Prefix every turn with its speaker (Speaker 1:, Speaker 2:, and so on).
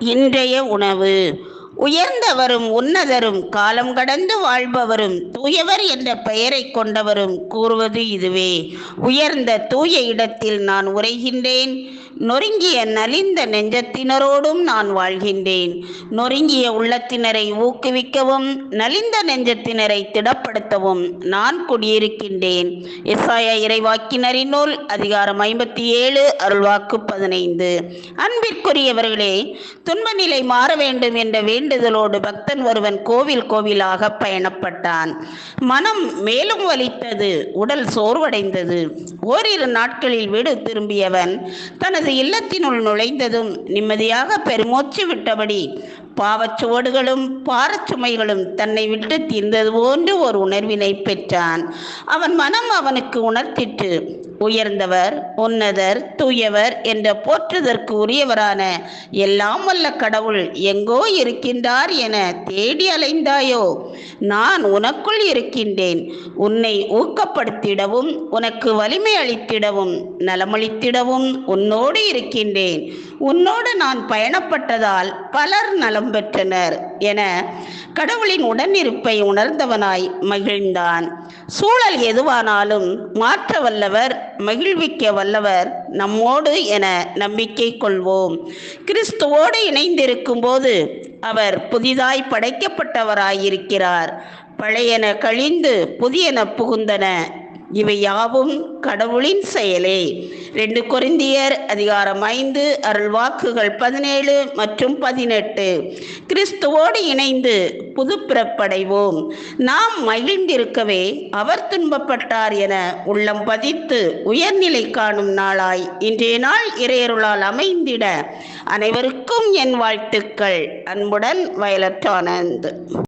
Speaker 1: இன்றைய உணவு. உயர்ந்தவரும் உன்னதரும் காலம் கடந்து வாழ்பவரும் தூயவர் என்ற பெயரைக் கொண்டவரும் கூறுவது இதுவே. உயர்ந்த தூய இடத்தில் நான் உரைகின்றேன் நொறுங்கிய நலிந்த நெஞ்சத்தினரோடும் நான் வாழ்கின்றேன். நொறுங்கிய உள்ளத்தினரை ஊக்குவிக்கவும் நலிந்த நெஞ்சத்தினரை திடப்படுத்தவும் நான் குடியிருக்கின்றேன். எஸ்ஆயா இறைவாக்கினரின் நூல் அதிகாரம் ஐம்பத்தி ஏழு அருள்வாக்கு பதினைந்து. அன்பிற்குரியவர்களே துன்ப நிலை மாற வேண்டும் என்ற வேண்டுதலோடு பக்தன் ஒருவன் கோவில் கோவிலாக பயணப்பட்டான். மனம் மேலும் வலித்தது உடல் சோர்வடைந்தது. ஓரிரு நாட்களில் வீடு திரும்பியவன் தனது இல்லத்தினுள் நுழைந்ததும் நிம்மதியாக பெருமூச்சு விட்டபடி பாவச்சுவடுகளும் பாரச்சுமைகளும் தன்னை விட்டு தீர்ந்தது போன்று ஒரு உணர்வினை பெற்றான். அவன் மனம் அவனுக்கு உணர்த்திட்டு உயர்ந்தவர் உன்னதர் தூயவர் என்ற போற்றுதற்கு உரியவரான எல்லாம் வல்ல கடவுள் எங்கோ இருக்கின்றார் என தேடி அலைந்தாயோ? நான் உனக்குள் இருக்கின்றேன். உன்னை ஊக்கப்படுத்திடவும் உனக்கு வலிமை அளித்திடவும் நலமளித்திடவும் உன்னோடு இருக்கின்றேன். உன்னோடு நான் பயணப்பட்டதால் பலர் நலம் பெற்றனர் என கடவுளின் உடனிருப்பை உணர்ந்தவனாய் மகிழ்ந்தான். சூழல் எதுவானாலும் மாற்ற வல்லவர் மகிழ்விக்க வல்லவர் நம்மோடு என நம்பிக்கை கொள்வோம். கிறிஸ்துவோடு இணைந்திருக்கும் போது அவர் புதிதாய் படைக்கப்பட்டவராயிருக்கிறார். பழையன கழிந்து புதியன புகுந்தன. இவை யாவும் கடவுளின் செயலே. ரெண்டு கொரிந்தியர் அதிகாரம் ஐந்து அருள் வாக்குகள் பதினேழு மற்றும் பதினெட்டு. கிறிஸ்துவோடு இணைந்து புதுப்பிறப்படைவோம். நாம் மகிழ்ந்திருக்கவே அவர் துன்பப்பட்டார் என உள்ளம் பதித்து உயர்நிலை காணும் நாளாய் இன்றைய நாள் இறையருளால் அமைந்திட அனைவருக்கும் என் வாழ்த்துக்கள். அன்புடன் வயலட் ஆனந்த்.